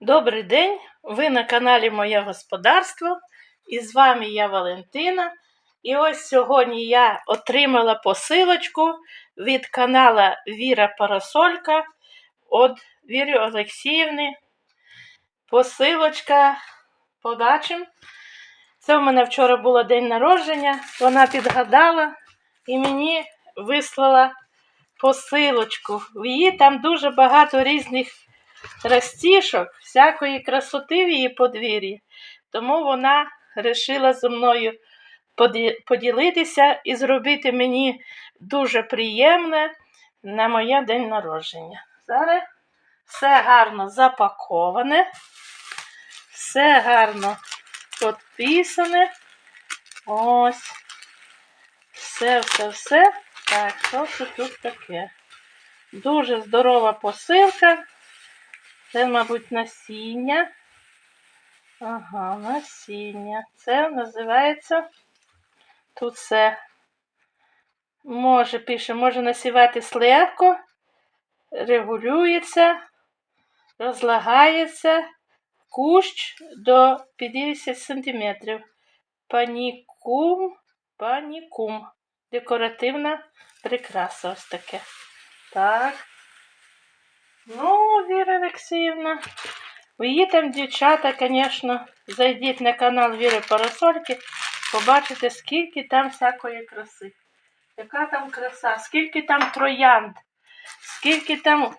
Добрий день! Ви на каналі Моє Господарство. І з вами я Валентина. І ось сьогодні я отримала посилочку від канала Віра Парасолька від Віри Олексіївни. Посилочка. Побачимо. Це в мене вчора було день народження. Вона підгадала і мені вислала посилочку. В її там дуже багато різних растішок, всякої красоти в її подвір'ї. Тому вона вирішила зі мною поділитися і зробити мені дуже приємне на моє день народження. Зараз все гарно запаковане, все гарно підписане. Ось. Все, все, все. Так, що це тут таке? Дуже здорова посилка. Це, мабуть, насіння. Ага, насіння. Це називається тут все. Може, пише, може насіватись легко, регулюється, розлагається кущ до 50 см. Панікум, панікум. Декоративна прикраса ось таке. Так. Ну, Віра Олексіївна, ви її там, дівчата, звісно, зайдіть на канал Віри Парасольки, побачите, скільки там всякої краси. Яка там краса, скільки там троянд, скільки там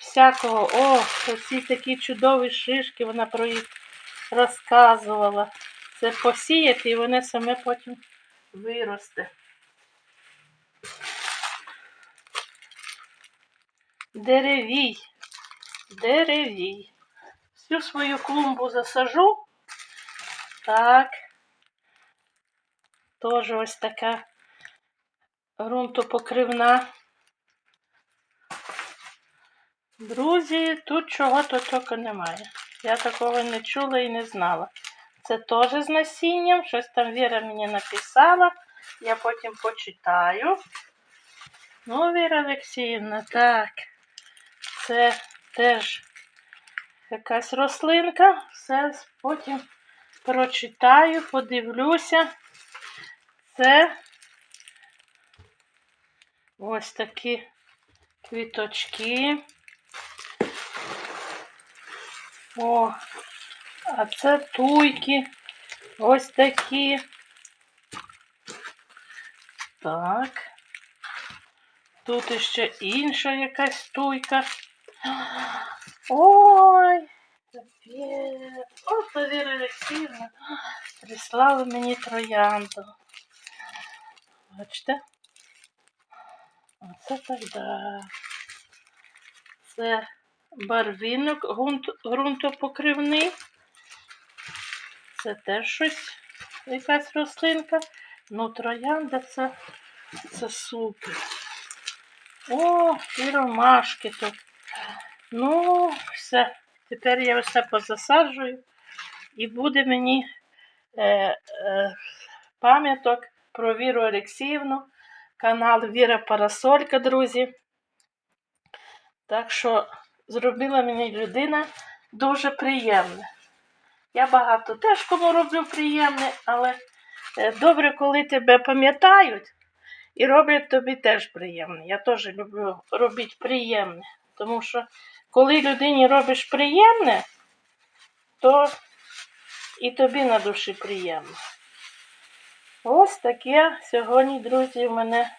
всякого. О, оці такі чудові шишки, вона про їх розказувала. Це посіяти і вони саме потім виросте. Деревій, деревій. Всю свою клумбу засажу. Так. Тоже ось така ґрунтопокривна. Друзі, тут чого-то тільки немає. Я такого не чула і не знала. Це теж з насінням. Щось там Віра мені написала. Я потім почитаю. Ну, Віра Олексіївна, так. Це теж якась рослинка. Все потім прочитаю, подивлюся. Це ось такі квіточки. О, а це туйки. Ось такі. Так. Тут іще інша якась туйка. Ой. От Віра Олексіївна прислали мені троянду. Бачите? Оце так да. Це барвінок ґрунт- ґрунтопокривний. Це теж щось, якась рослинка. Ну, троянда це, це супер. О, і ромашки тут. Ну, все. Тепер я все позасаджую. І буде мені е, е, пам'яток про Віру Олексіївну, канал Віра Парасолька, друзі. Так що зробила мені людина дуже приємне. Я багато теж кому роблю приємне, але е, добре, коли тебе пам'ятають і роблять тобі теж приємне. Я теж люблю робити приємне. Тому що коли людині робиш приємне, то і тобі на душі приємно. Ось таке сьогодні, друзі, у мене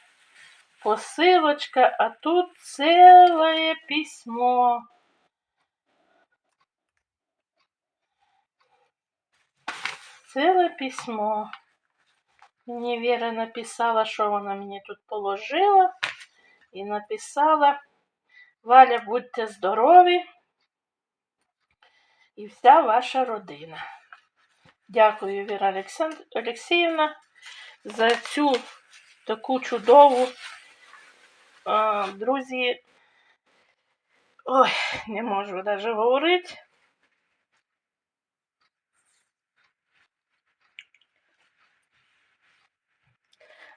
посилочка, а тут ціле письмо. Ціле письмо. Мені Віра написала, що вона мені тут положила. І написала, Валя, будьте здорові і вся ваша родина. Дякую, Віра Олексіївна, за цю таку чудову. Друзі, ой, не можу навіть говорити.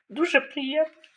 Дуже приємно.